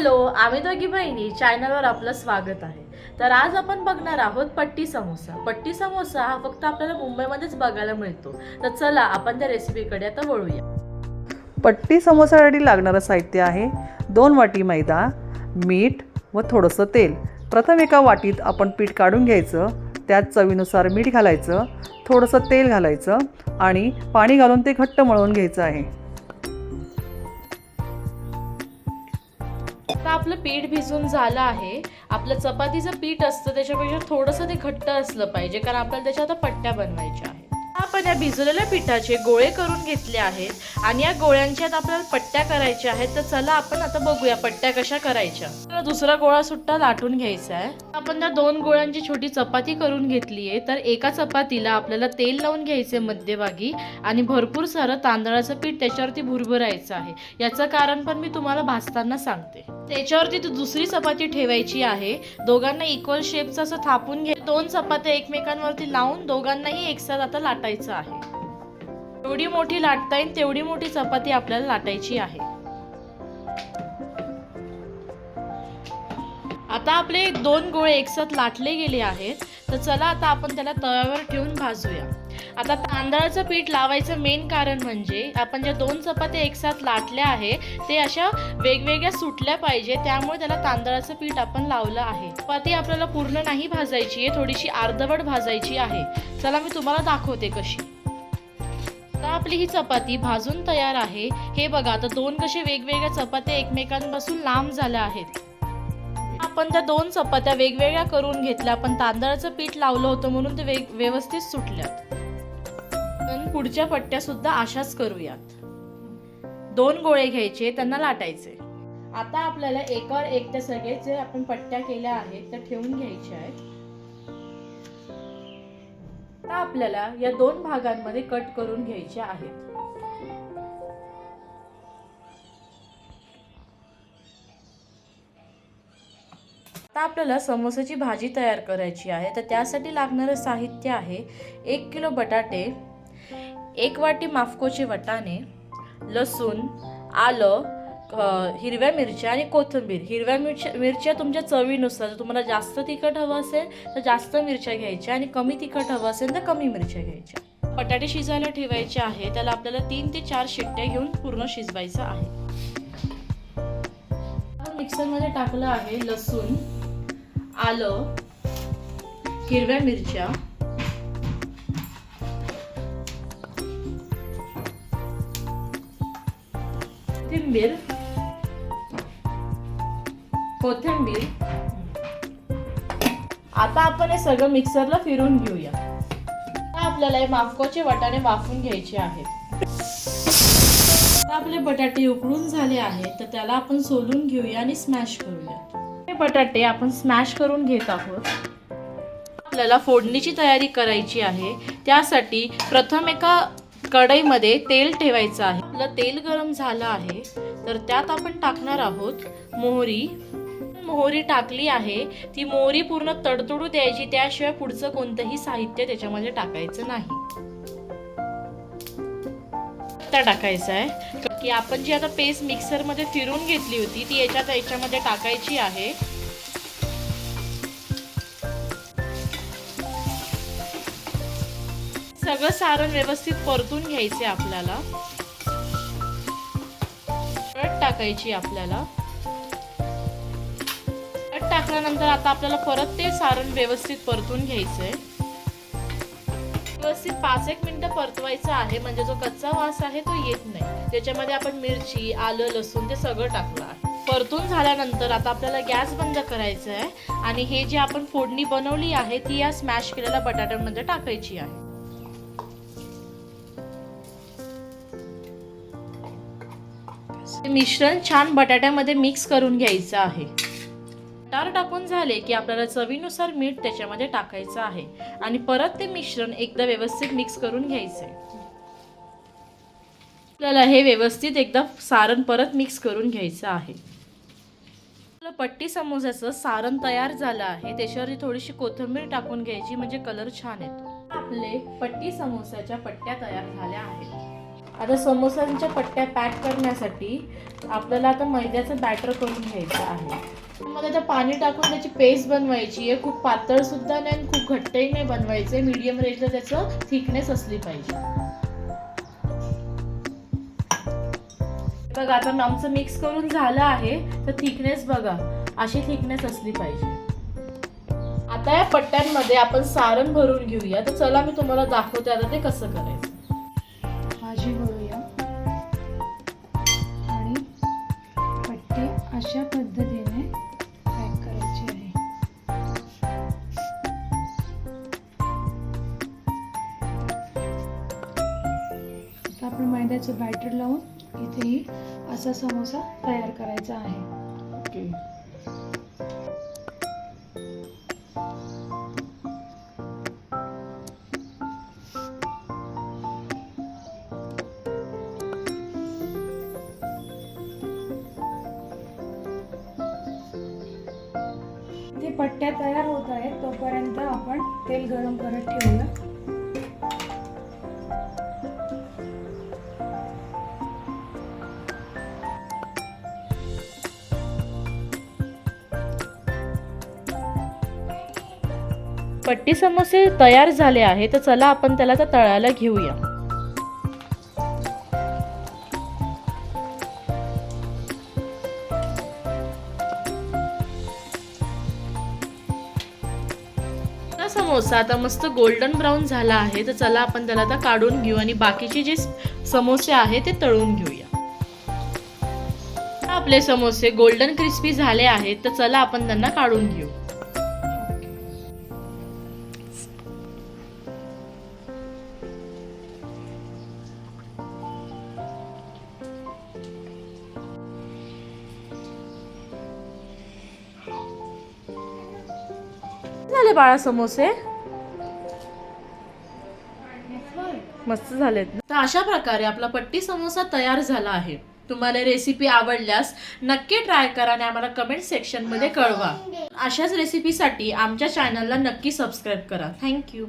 Hello आम्ही दोघी बहिणी चॅनलवर आपलं स्वागत आहे. तर आज आपण बघणार आहोत पट्टी समोसा. पट्टी समोसा हा फक्त आपल्याला मुंबईमध्येच बघायला मिळतो. तर चला आपण त्या रेसिपीकडे आता वळूया. पट्टी समोसासाठी लागणारं साहित्य आहे. दोन वाटी मैदा मीठ व थोडंसं तेल. प्रथम एका वाटीत आपण पीठ काढून घ्यायचं. त्यात चवीनुसार मीठ घालायचं थोडंसं तेल घालायचं आणि पाणी घालून ते घट्ट मळवून घ्यायचं आहे. आता आपलं पीठ भिजून झालं आहे. आपलं चपातीचं पीठ असतं त्याच्यापेक्षा थोडंसं ते घट्ट असलं पाहिजे कारण आपल्याला त्याच्या आता पट्ट्या बनवायच्या. आहेत आपण या भिजलेल्या पिठाचे गोळे करून घेतले आहेत आणि या गोळ्यांच्या आता आपल्याला पट्ट्या करायच्या आहेत तर चला आपण आता बघूया पट्ट्या कशा करायच्या. तर दुसरा गोळा सुट्टा लाटून घ्यायचा आहे. आपण त्या दोन गोळ्यांची छोटी चपाती करून घेतली आहे तर एका चपातीला आपल्याला तेल लावून घ्यायचे मध्यभागी आणि भरपूर सारं तांदळाचं पीठ त्याच्यावरती भुरभरायचं आहे. याचं कारण पण मी तुम्हाला भाजताना सांगते. त्याच्यावरती दुसरी चपाती ठेवायची आहे. दोघांना इक्वल शेपचं असं थापून घे दोन चपात्या एकमेकांवरती लावून दोघांनाही एकसाथ आता लाटायचं आहे. जेवढी मोठी लाटता येईल तेवढी मोठी चपाती आपल्याला लाटायची आहे. आता आपले दोन गोळे एकसाथ लाटले गेले आहेत. तर चला आता आपण त्याला तव्यावर ठेवून भाजूया. आता तांदळाचं पीठ लावायचं मेन कारण म्हणजे आपण ज्या दोन चपात्या एकसाथ लाटल्या आहे ते अशा वेगवेगळ्या सुटल्या पाहिजे त्यामुळे त्याला तांदळाचं पीठ आपण लावलं आहे. चपाती आपल्याला पूर्ण नाही भाजायची आहे थोडीशी अर्धवट भाजायची आहे. चला मी तुम्हाला दाखवते कशी. आता आपली ही चपाती भाजून तयार आहे. हे बघा आता दोन कसे वेगवेगळ्या चपात्या एकमेकांपासून लांब झाल्या आहेत. आपण त्या दोन चपात्या वेगवेगळ्या करून घेतल्या आपण तांदळाचं पीठ लावलं होतं म्हणून ते वेग व्यवस्थित सुटल्यात. पण पुढच्या पट्ट्या सुद्धा अशाच करूयात. दोन गोळे घ्यायचे त्यांना लाटायचे. आता आपल्याला एकावर एक त्या सगळे जे आपण पट्ट्या केल्या आहेत त्या ठेवून घ्यायच्या आहेत. आता आपल्याला या दोन भागांमध्ये कट करून घ्यायच्या आहेत. आता आपल्याला समोसाची भाजी तयार करायची आहे तर त्यासाठी लागणारं साहित्य आहे एक किलो बटाटे एक वाटी माफकोचे वटाणे लसूण आलं हिरव्या मिरच्या आणि कोथिंबीर. हिरव्या मिरच्या मिरच्या तुमच्या चवीनुसार जर तुम्हाला जास्त तिखट हवं असेल तर जास्त मिरच्या घ्यायच्या आणि कमी तिखट हवं असेल तर कमी मिरच्या घ्यायच्या. बटाटे शिजायला ठेवायचे आहे त्याला आपल्याला तीन ते चार शिट्ट्या घेऊन पूर्ण शिजवायचं आहे. मिक्सरमध्ये टाकलं आहे लसूण आलं हिरव्या मिरच्या कोथिंबीर. कोथिंबीर. आता आपण हे सगळं मिक्सरला फिरून घेऊया. आता आपल्याला हे माफकोचे वाटाणे वाफून घ्यायचे आहेत. आता आपले बटाटे उकळून झाले आहेत तर त्याला आपण सोलून घेऊया आणि स्मॅश करूया. हे बटाटे आपण स्मॅश करून घेत आहोत. आपल्याला फोडणीची तयारी करायची आहे. त्यासाठी प्रथम एका कढईमध्ये तेल ठेवायचं आहे. आपलं तेल गरम झालं आहे तर त्यात आपण टाकणार आहोत मोहरी. मोहरी टाकली आहे ती मोहरी पूर्ण तडतडू द्यायची त्याशिवाय पुढचं कोणतंही साहित्य त्याच्यामध्ये टाकायचं नाही. आता टाकायचं आहे. की आपण जी आता पेस्ट मिक्सरमध्ये फिरून घेतली होती ती याच्यात याच्यामध्ये टाकायची आहे. सगळं सारण व्यवस्थित परतून घ्यायचे आपल्याला. टाकायची आपल्याला. हळद टाकल्यानंतर आता आपल्याला परत ते सारण व्यवस्थित परतून घ्यायचंय. व्यवस्थित पाच एक मिनटं परतवायचं आहे म्हणजे जो कच्चा वास आहे तो येत नाही. त्याच्यामध्ये आपण मिरची आलं लसूण ते सगळं टाकलं आहे. परतून झाल्यानंतर आता आपल्याला गॅस बंद करायचा आहे आणि हे जे आपण फोडणी बनवली आहे ती या स्मॅश केलेल्या बटाट्यांमध्ये टाकायची आहे. मिश्रण छान बटाट्यामध्ये मिक्स करून घ्यायचं आहे. टार टाकून झाले की आपल्याला चवीनुसार मीठ त्याच्यामध्ये टाकायचं आहे. आणि परत ते मिश्रण एकदा व्यवस्थित मिक्स करून घ्यायचं आहे आपल्याला हे व्यवस्थित एकदा सारण परत मिक्स करून घ्यायचं आहे. आपलं पट्टी समोसाचं सारण तयार झालं आहे. त्याच्यावरती थोडीशी कोथिंबीर टाकून घ्यायची म्हणजे कलर छान येतो. आपले पट्टी समोसाच्या पट्ट्या तयार झाल्या आहेत. आता समोसांच्या पट्ट्या पॅक करण्यासाठी आपल्याला आता मैद्याचं बॅटर करून घ्यायचं आहे. मग आता पाणी टाकून त्याची पेस्ट बनवायची आहे. खूप पातळ सुद्धा नाही आणि खूप घट्टही नाही बनवायचं मीडियम रेंजला त्याचं थिकनेस असली पाहिजे. बघा आता आमचं मिक्स करून झालं आहे. तर थिकनेस बघा अशी थिकनेस असली पाहिजे. आता या पट्ट्यांमध्ये आपण सारण भरून घेऊया. तर चला मी तुम्हाला दाखवते आता ते कसं करायचं. अशा पद्धतीने पॅक करायची आहे. आता आपण मैद्याचं बॅटर लावून इथेही असा समोसा तयार करायचा आहे. ओके पट्ट्या तयार होत आहेत तोपर्यंत आपण तेल गरम करत ठेवूया. पट्टी समोसे तयार झाले आहे तर चला आपण त्याला तळायला घेऊया. समोसा आता मस्त गोल्डन ब्राऊन झाला आहे तर चला आपण त्याला आता काढून घेऊ आणि बाकीचे जे समोसे आहे ते तळून घेऊया. आपले समोसे गोल्डन क्रिस्पी झाले आहेत तर चला आपण त्यांना काढून घेऊ. झाले बाळा समोसे? मस्त झालेत तर अशा प्रकारे आपला पट्टी समोसा तयार झाला आहे. तुम्हाला रेसिपी आवडल्यास नक्की ट्राय करा आणि आम्हाला कमेंट सेक्शनमध्ये कळवा. अशाच रेसिपीसाठी आमच्या चॅनलला नक्की सबस्क्राईब करा. थँक्यू